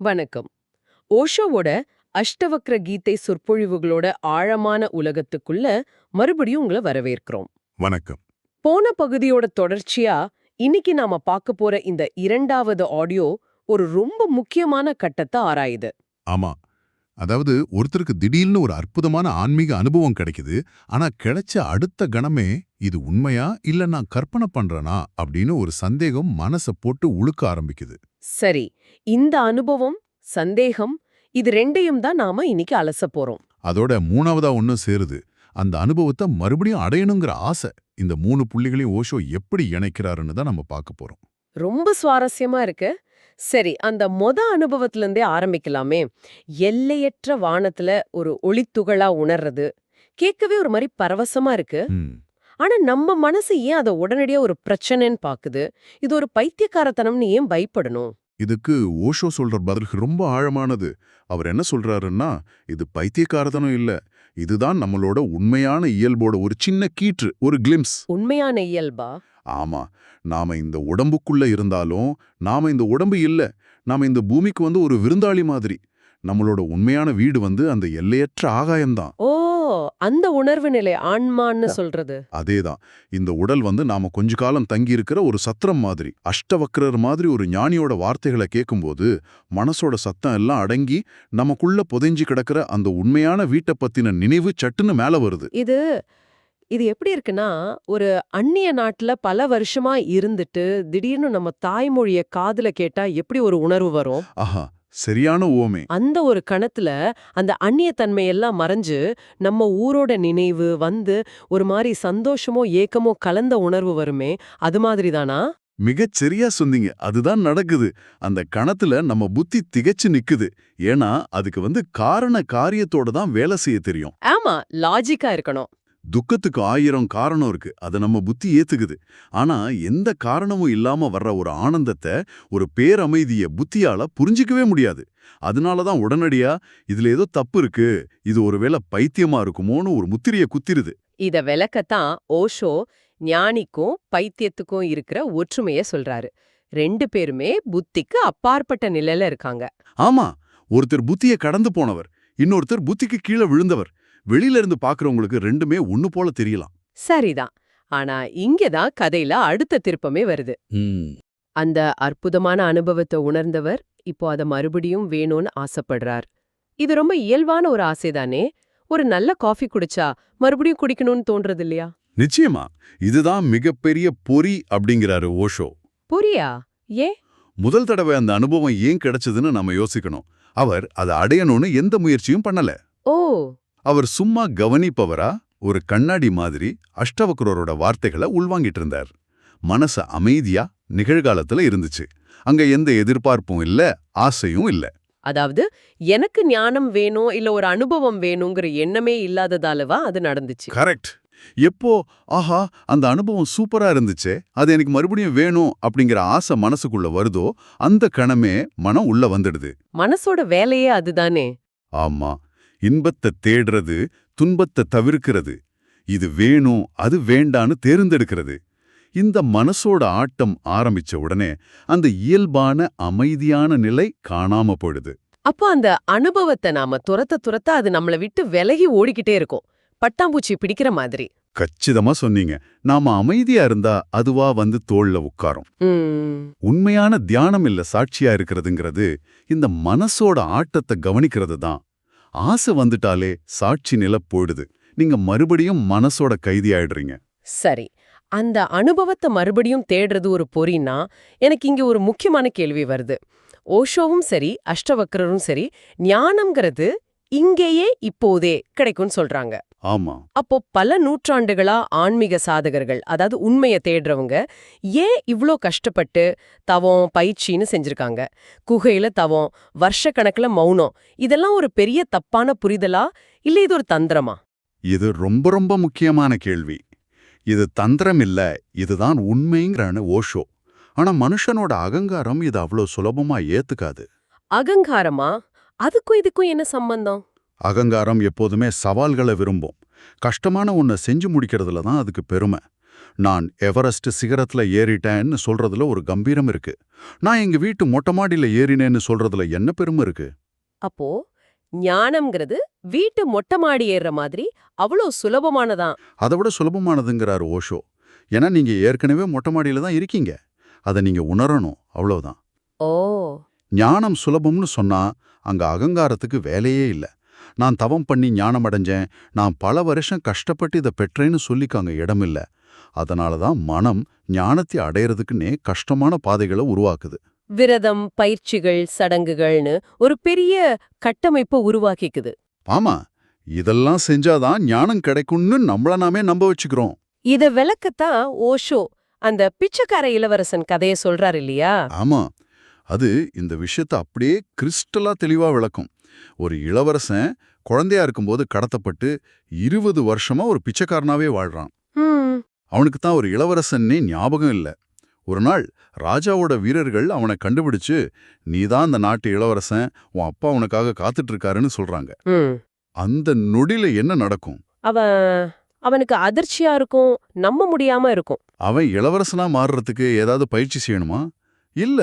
வணக்கம். ஓஷோவோட அஷ்டவக்ர கீதை சொற்பொழிவுகளோட ஆழமான உலகத்துக்குள்ள மறுபடியும் உங்களை வரவேற்கிறோம். வணக்கம். போன பகுதியோட தொடர்ச்சியா இன்னைக்கு நாம பார்க்க போற இந்த இரண்டாவது ஆடியோ ஒரு ரொம்ப முக்கியமான கட்டத்தை ஆராயுது. ஆமா. அதாவது ஒருத்தருக்கு திடீர்னு ஒரு அற்புதமான ஆன்மீக அனுபவம் கிடைக்குது ஆனா கிடைச்ச அடுத்த கணமே இது உண்மையா இல்ல நான் கற்பனை பண்றேனா அப்படின்னு ஒரு சந்தேகம் மனச போட்டு உழுக்க ஆரம்பிக்குது. சரி இந்த அனுபவம் சந்தேகம் இது ரெண்டையும் தான் நாம இன்னைக்கு அலச போறோம். அதோட மூணாவதா ஒன்னும் சேருது. அந்த அனுபவத்தை மறுபடியும் அடையணுங்கிற ஆசை இந்த மூணு புள்ளிகளையும் ஓஷோ எப்படி இணைக்கிறாருன்னு தான் நம்ம பார்க்க போறோம். ரொம்ப சுவாரஸ்யமா இருக்கு. சரி அந்த மொத அனுபவத்துல இருந்தே ஆரம்பிக்கலாமே. எல்லையற்ற வானத்துல ஒரு ஒளித்துகளா உணர்றது கேட்கவே ஒரு மாதிரி பரவசமா இருக்கு. ஆனா நம்ம மனசு ஏன் அதை உடனடியா ஒரு பிரச்சனைன்னு பாக்குது? இது ஒரு பைத்தியக்காரத்தனம்னு ஏன் பயப்படணும்? இதுக்கு ஓஷோ சொல்ற பதில் ரொம்ப ஆழமானது. அவர் என்ன சொல்றாருன்னா இது பைத்தியக்காரத்தனம் இல்ல. இதுதான் நம்மளோட உண்மையான இயல்போட ஒரு சின்ன கீற்று ஒரு கிளிம்ஸ் உண்மையான இயல்பா? ஆமா. நாம இந்த உடம்புக்குள்ள இருந்தாலும் நாம இந்த உடம்பு இல்ல. நாம இந்த பூமிக்கு வந்து ஒரு விருந்தாளி மாதிரி. நம்மளோட உண்மையான வீடு வந்து அந்த எல்லையற்ற ஆகாயம்தான். ஓ! அந்த உணர்வு நிலை ஆன்மான்னு சொல்றது? அதேதான். இந்த உடல் வந்து நாம கொஞ்ச காலம் தங்கி இருக்கிற ஒரு சத்திரம் மாதிரி அஷ்டவக்ரர் மாதிரி ஒரு ஞானியோட வார்த்தைகளை கேட்கும்போது மனசோட சத்தம் எல்லாம் அடங்கி நமக்குள்ள புதைஞ்சு கிடக்கிற அந்த உண்மையான வீட்டை பத்தின நினைவு சட்டுன்னு மேல வருது. இது இது எப்படி இருக்குன்னா ஒரு அந்நிய நாட்டுல பல வருஷமா இருந்துட்டு திடீர்னு நம்ம தாய்மொழிய காதுல கேட்டா எப்படி ஒரு உணர்வு வரும்? ஆஹா சரியான ஓமே. அந்த ஒரு கணத்துல அந்த அந்நிய தன்மையெல்லாம் மறைஞ்சு நம்ம ஊரோட நினைவு வந்து ஒரு மாதிரி சந்தோஷமோ ஏக்கமோ கலந்த உணர்வு வருமே அது மாதிரி தானா மிகச் சரியா சொன்னீங்க. அதுதான் நடக்குது. அந்த கணத்துல நம்ம புத்தி திகைச்சு நிக்குது. ஏன்னா அதுக்கு வந்து காரண காரியத்தோட தான் வேலை செய்ய தெரியும். ஆமா லாஜிக்கா இருக்கணும். துக்கத்துக்கு ஆயிரம் காரணம் இருக்கு. அதை நம்ம புத்தி ஏத்துக்குது. ஆனா எந்த காரணமும் இல்லாம வர்ற ஒரு ஆனந்தத்தை ஒரு பேரமைதிய புத்தியால புரிஞ்சிக்கவே முடியாது. அதனாலதான் உடனடியா இதுல ஏதோ தப்பு இருக்கு. இது ஒருவேளை பைத்தியமா இருக்குமோன்னு ஒரு முத்திரிய குத்திருது. இத விளக்கத்தான் ஓஷோ ஞானிக்கும் பைத்தியத்துக்கும் இருக்கிற ஒற்றுமைய சொல்றாரு. ரெண்டு பேருமே புத்திக்கு அப்பாற்பட்ட நிலையில இருக்காங்க. ஆமா. ஒருத்தர் புத்திய கடந்து போனவர் இன்னொருத்தர் புத்திக்கு கீழே விழுந்தவர். வெளியில இருந்து பாக்குறவங்களுக்கு ரெண்டுமே ஒண்ணு போல தெரியலாம். சரிதான். ஆனா இங்கதான் கதையில அடுத்த திருப்பமே வருது. அந்த அற்புதமான அனுபவத்தை உணர்ந்தவர் இப்போ அத மறுபடியும் வேணும்னு ஆசைப்படுறார். இது ரொம்ப இயல்பான ஒரு ஆசைதானே? ஒரு நல்ல காஃபி குடிச்சா மறுபடியும் குடிக்கணும்னு தோன்றது இல்லையா நிச்சயமா. இதுதான் மிகப்பெரிய பொறி அப்படிங்கிறாரு ஓஷோ. புரியா ஏன்? முதல் தடவை அந்த அனுபவம் ஏன் கிடைச்சதுன்னு நம்ம யோசிக்கணும். அவர் அதை அடையணும்னு எந்த முயற்சியும் பண்ணல. ஓ! அவர் சும்மா கவனிப்பவரா? ஒரு கண்ணாடி மாதிரி அஷ்டவக்ரோரோட வார்த்தைகளை உள்வாங்கிட்டு இருந்தார் மனச அமைதியா நிகழ்காலத்துல இருந்துச்சு. அங்க எந்த எதிர்பார்ப்பும் இல்ல ஆசையும் இல்ல. அதாவது எனக்கு ஞானம் வேணும் இல்ல ஒரு அனுபவம் வேணுங்கிற எண்ணமே இல்லாததாலவா அது நடந்துச்சு? கரெக்ட். எப்போ ஆஹா அந்த அனுபவம் சூப்பரா இருந்துச்சே அது எனக்கு மறுபடியும் வேணும் அப்படிங்கிற ஆசை மனசுக்குள்ள வருதோ அந்த கணமே மனம் உள்ள வந்துடுது. மனசோட வேலையே அதுதானே? ஆமா. இன்பத்தை தேடுறது துன்பத்தை தவிர்க்கிறது. இது வேணும் அது வேண்டான்னு தேர்ந்தெடுக்கிறது. இந்த மனசோட ஆட்டம் ஆரம்பிச்ச உடனே அந்த இயல்பான அமைதியான நிலை காணாம போயிடுது. அப்போ அந்த அனுபவத்தை நாம துரத்த துரத்த அது நம்மள விட்டு விலகி ஓடிக்கிட்டே இருக்கும். பட்டாம்பூச்சி பிடிக்கிற மாதிரி. கச்சிதமா சொன்னீங்க. நாம அமைதியா இருந்தா அதுவா வந்து தோள்ல உட்காரும். உண்மையான தியானம் இல்ல சாட்சியா இருக்கிறதுங்கிறது இந்த மனசோட ஆட்டத்தை கவனிக்கிறது தான். ஆசை வந்துட்டாலே சாட்சி நில போயிடுது. நீங்க மறுபடியும் மனசோட கைதி ஆயிடுறீங்க சரி. அந்த அனுபவத்தை மறுபடியும் தேடுறது ஒரு பொறின்னா எனக்கு இங்க ஒரு முக்கியமான கேள்வி வருது. ஓஷோவும் சரி அஷ்டவக்ரரும் சரி ஞானம்ங்கிறது இங்கேயே இப்போதே கிடைக்கும்னு சொல்றாங்க. ஆமா. அப்போ பல நூற்றாண்டுகளா ஆன்மீக சாதகர்கள் அதாவது உண்மையை தேடுறவங்க ஏன் இவ்ளோ கஷ்டப்பட்டு தவம் பயிற்சின்னு செஞ்சிருக்காங்க? குகையில தவம் வருஷக்கணக்குல மௌனம் இதெல்லாம் ஒரு பெரிய தப்பான புரிதலா? இல்ல இது ஒரு தந்திரமா? இது ரொம்ப ரொம்ப முக்கியமான கேள்வி. இது தந்திரம் இல்ல இதுதான் உண்மைங்கிறான ஓஷோ. ஆனா மனுஷனோட அகங்காரம் இது அவ்வளோ சுலபமா ஏத்துக்காது. அகங்காரமா? அதுக்கும் இதுக்கும் என்ன சம்பந்தம்? அகங்காரம் எப்போதுமே சவால்களை விரும்பும். கஷ்டமான ஒன்றை செஞ்சு முடிக்கிறதுல தான் அதுக்கு பெருமை. நான் எவரெஸ்ட் சிகரத்துல ஏறிட்டேன்னு சொல்றதுல ஒரு கம்பீரம் இருக்கு. நான் எங்க வீட்டு மொட்டை மாடியில ஏறினேன்னு சொல்றதுல என்ன பெருமை இருக்கு? அப்போ ஞானம்ங்கிறது வீட்டு மொட்டை மாடி ஏறுற மாதிரி அவ்வளோ சுலபமானதான். அதை விட சுலபமானதுங்கிறாரு ஓஷோ. ஏன்னா நீங்க ஏற்கனவே மொட்டை மாடியில தான் இருக்கீங்க. அதை நீங்க உணரணும் அவ்வளவுதான். ஓ. ஞானம் சுலபம்னு சொன்னா அங்க அகங்காரத்துக்கு வேலையே இல்ல. நான் தவம் பண்ணி ஞானம் அடைஞ்சேன் நான் பல வருஷம் கஷ்டப்பட்டு இதை பெற்றேன்னு சொல்லிக்காங்க இடமில்ல. அதனால தான் மனம் ஞானத்தை அடையறதுக்குன்னே கஷ்டமான பாதைகளை உருவாக்குது. விரதம் பயிற்சிகள் சடங்குகள்னு ஒரு பெரிய கட்டமைப்பை உருவாக்கிக்குது. ஆமா இதெல்லாம் செஞ்சாதான் ஞானம் கிடைக்கும்னு நம்மள நாமே நம்ப வச்சுக்கிறோம். இத விளக்கத்தான் ஓஷோ அந்த பிச்சைக்கார இளவரசன் கதைய சொல்றாரு இல்லையா? ஆமா அது இந்த விஷயத்தை அப்படியே கிறிஸ்டலா தெளிவா விளக்கும். ஒரு இளவரசன் குழந்தையா இருக்கும்போது கடத்தப்பட்டு இருபது வருஷமா ஒரு பிச்சைக்காரனாவே வாழ்றான். அவனுக்கு தான் ஒரு இளவரசன்னே ஞாபகம் இல்ல. ஒரு நாள் ராஜாவோட வீரர்கள் அவனை கண்டுபிடிச்சு நீதான் அந்த நாட்டு இளவரசன் உன் அப்பா உனக்காக காத்துட்டு இருக்காருன்னு சொல்றாங்க. அந்த நொடியில என்ன நடக்கும்? அவன் அவனுக்கு அதிர்ச்சியா இருக்கும் நம்ப முடியாம இருக்கும். அவன் இளவரசனா மாறுறதுக்கு ஏதாவது பயிற்சி செய்யணுமா? இல்ல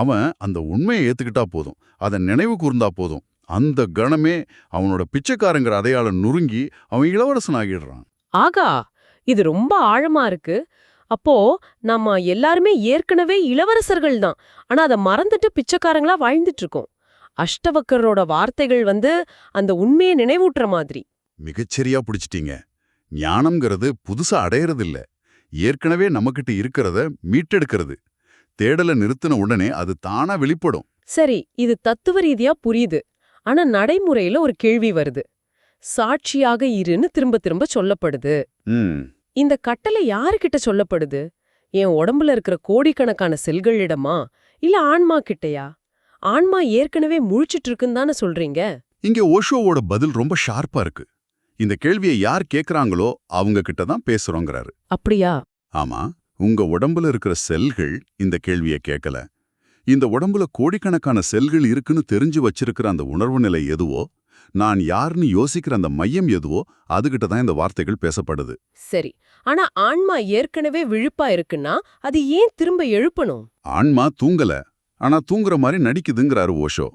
அவன் அந்த உண்மையை ஏத்துக்கிட்டா போதும் அதை நினைவு கூர்ந்தா போதும். அந்த கணமே அவனோட பிச்சைக்காரங்கிற அடையாளம் நுறுங்கி அவன் இளவரசன் ஆகிடுறான் ஆகா இது ரொம்ப ஆழமா இருக்கு. அப்போ நம்ம எல்லாருமே ஏற்கனவே இளவரசர்கள் தான். ஆனா அதை மறந்துட்டு பிச்சைக்காரங்களா வாழ்ந்துட்டு இருக்கோம் அஷ்டவக்கரோட வார்த்தைகள் வந்து அந்த உண்மையை நினைவூட்டுற மாதிரி. மிகச்சரியா பிடிச்சிட்டீங்க. ஞானம்ங்கிறது புதுசா அடையறது இல்ல ஏற்கனவே நம்மகிட்ட இருக்கிறத மீட்டெடுக்கிறது. தேடலை நிறுத்தின உடனே அது தானா வெளிப்படும். சரி இது தத்துவ ரீதியா புரியுது. ஆனா நடைமுறையில ஒரு கேள்வி வருது. சாட்சியாக இருன்னு திரும்ப திரும்ப சொல்லப்படுது. இந்த கட்டளை யாருக்கிட்ட சொல்லப்படுது? என் உடம்புல இருக்கிற கோடிக்கணக்கான செல்களிடமா? இல்ல ஆன்மா கிட்டயா? ஆன்மா ஏற்கனவே முழிச்சிட்டு இருக்குன்னு தானே சொல்றீங்க? இங்க ஓஷோவோட பதில் ரொம்ப ஷார்ப்பா இருக்கு. இந்த கேள்வியை யார் கேக்குறாங்களோ அவங்க கிட்ட தான் பேசுறோங்கிறாரு. அப்படியா? ஆமா. உங்க உடம்புல இருக்கிற செல்கள் இந்த கேள்வியை கேட்கல இந்த உடம்புல கோடிக்கணக்கான செல்கள் இருக்குன்னு தெரிஞ்சு வச்சிருக்கிற அந்த உணர்வு நிலை எதுவோ நான் யாருன்னு யோசிக்கிற அந்த மையம் எதுவோ அதுகிட்ட தான் இந்த வார்த்தைகள் பேசப்படுது. சரி ஆனா ஆன்மா ஏற்கனவே விழுப்பா இருக்குன்னா அது ஏன் திரும்ப எழுப்பணும்? ஆன்மா தூங்கல ஆனா தூங்குற மாதிரி நடிக்குதுங்கிறாரு ஓஷோ.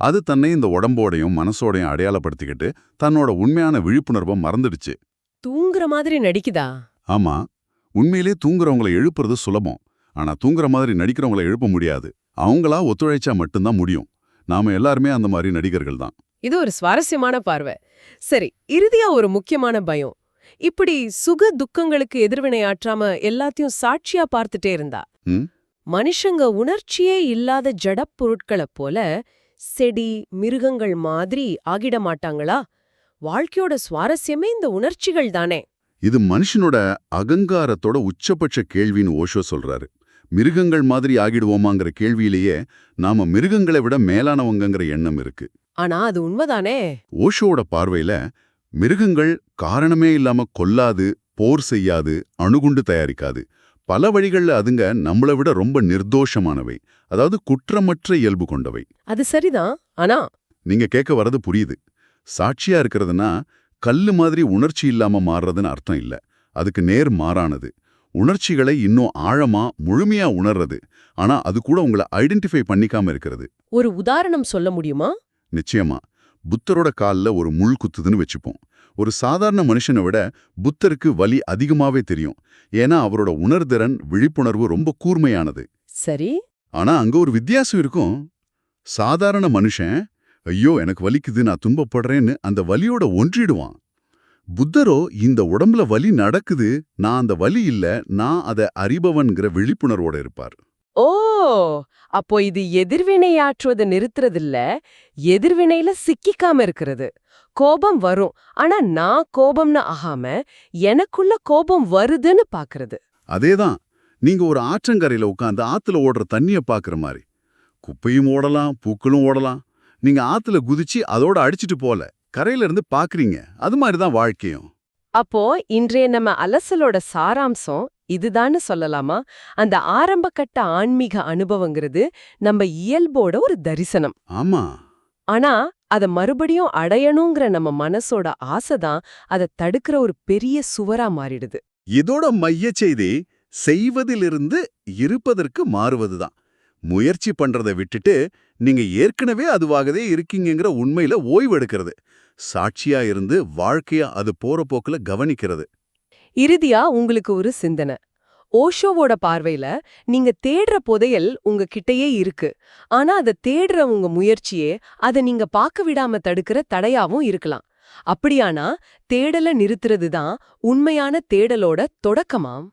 அது தன்னை இந்த உடம்போடையும் மனசோடையும் அடையாளப்படுத்திக்கிட்டு தன்னோட உண்மையான விழிப்புணர்வை மறந்துடுச்சு. தூங்குற மாதிரி நடிக்குதா? ஆமா உண்மையிலே தூங்குறவங்கள எழுப்புறது சுலபம் ஆனா தூங்குற மாதிரி நடிக்கிறவங்கள எழுப்ப முடியாது. அவங்களா ஒத்துழைச்சா மட்டும்தான் முடியும். நாம எல்லாருமே அந்த மாதிரி நடிகர்கள் தான். இது ஒரு சுவாரஸ்யமான பார்வை. சரி இறுதியா ஒரு முக்கியமான பயம். இப்படி சுக துக்கங்களுக்கு எதிர்வினையாற்றாம எல்லாத்தையும் சாட்சியா பார்த்துட்டே இருந்தா? மனுஷங்க உணர்ச்சியே இல்லாத ஜடப் பொருட்களைப் போல செடி மிருகங்கள் மாதிரி ஆகிட மாட்டாங்களா? வாழ்க்கையோட சுவாரஸ்யமே இந்த உணர்ச்சிகள் தானே. இது மனுஷனோட அகங்காரத்தோட உச்சபட்ச கேள்வின்னு ஓஷோ சொல்றாரு. மிருகங்கள் மாதிரி ஆகிடுவோமாங்கிற கேள்வியிலேயே நாம மிருகங்களை விட மேலானவங்கங்கிற எண்ணம் இருக்கு. ஆனா அது உண்மைதானே? ஓஷோவோட பார்வையில மிருகங்கள் காரணமே இல்லாம கொல்லாது போர் செய்யாது அணுகுண்டு தயாரிக்காது. பல வழிகள்ல அதுங்க நம்மளை விட ரொம்ப நிர்தோஷமானவை. அதாவது குற்றமற்ற இயல்பு கொண்டவை. அது சரிதான். ஆனா நீங்க கேட்க வர்றது புரியுது. சாட்சியா இருக்கிறதுனா கல்லு மாதிரி உணர்ச்சி இல்லாம மாறுறதுன்னு அர்த்தம் இல்ல. அதுக்கு நேர் மாறானது. உணர்ச்சிகளை இன்னும் ஆழமா முழுமையா உணர்றது. ஆனா அது கூட உங்களை ஐடென்டிஃபை பண்ணிக்காம இருக்கிறது. ஒரு உதாரணம் சொல்ல முடியுமா? நிச்சயமா. புத்தரோட கால்ல ஒரு முள் குத்துதுன்னு வச்சுப்போம். ஒரு சாதாரண மனுஷனை விட புத்தருக்கு வலி அதிகமாவே தெரியும். ஏன்னா அவரோட உணர்திறன் விழிப்புணர்வு ரொம்ப கூர்மையானது. சரி. ஆனா அங்க ஒரு வித்தியாசம் இருக்கும். சாதாரண மனுஷன் ஐயோ எனக்கு வலிக்குது நான் துன்பப்படுறேன்னு அந்த வலியோட ஒன்றிடுவான். புத்தரோ இந்த உடம்புல வலி நடக்குது நான் அந்த வலி இல்ல நான் அதை அறிபவன்கிற விழிப்புணர்வோட இருப்பார். ஓ! அப்போ இது எதிர்வினையாற்றுவதை நிறுத்துறதில்ல எதிர்வினையில சிக்கிக்காம இருக்கிறது. கோபம் வரும். ஆனா நான் கோபம்னு ஆகாம எனக்குள்ள கோபம் வருதுன்னு பாக்குறது. அதேதான். நீங்க ஒரு ஆற்றங்கரையில உட்காந்து ஆத்துல ஓடுற தண்ணிய பாக்குற மாதிரி குப்பையும் ஓடலாம் பூக்களும் ஓடலாம். நீங்க ஆத்துல குதிச்சு அதோட அடிச்சிட்டு போல. கரையில இருந்து பாக்குறீங்க அது மாதிரி தான் வாழ்க்கையும். அப்போ இன்றைய நம்ம அலசலோட சாராம்சம் இதுதான்னு சொல்லலாமா? அந்த ஆரம்ப கட்ட ஆன்மீக அனுபவங்கிறது நம்ம இயல்போட ஒரு தரிசனம். ஆமா. ஆனா அத மறுபடியும் அடையணுங்கிற நம்ம மனசோட ஆசைதான் அதை தடுக்கிற ஒரு பெரிய சுவரா மாறிடுது. இதோட மையச் செய்தி செய்வதிலிருந்து இருப்பதற்கு மாறுவதுதான். முயற்சி பண்றதை விட்டுட்டு நீங்க ஏற்கனவே அதுவாகவே இருக்கீங்கங்கிற உண்மையில ஓய்வு எடுக்கிறது. சாட்சியா இருந்து வாழ்க்கைய அது போற போக்குல கவனிக்கிறது. இறுதியா உங்களுக்கு ஒரு சிந்தனை. ஓஷோவோட பார்வையில நீங்க தேடுற புதையல் உங்க கிட்டயே இருக்கு. ஆனா அதை தேடுற உங்க முயற்சியே அதை நீங்க பார்க்க விடாம தடுக்கிற தடையாவும் இருக்கலாம். அப்படியானா தேடல நிறுத்துறது தான் உண்மையான தேடலோட தொடக்கமாம்.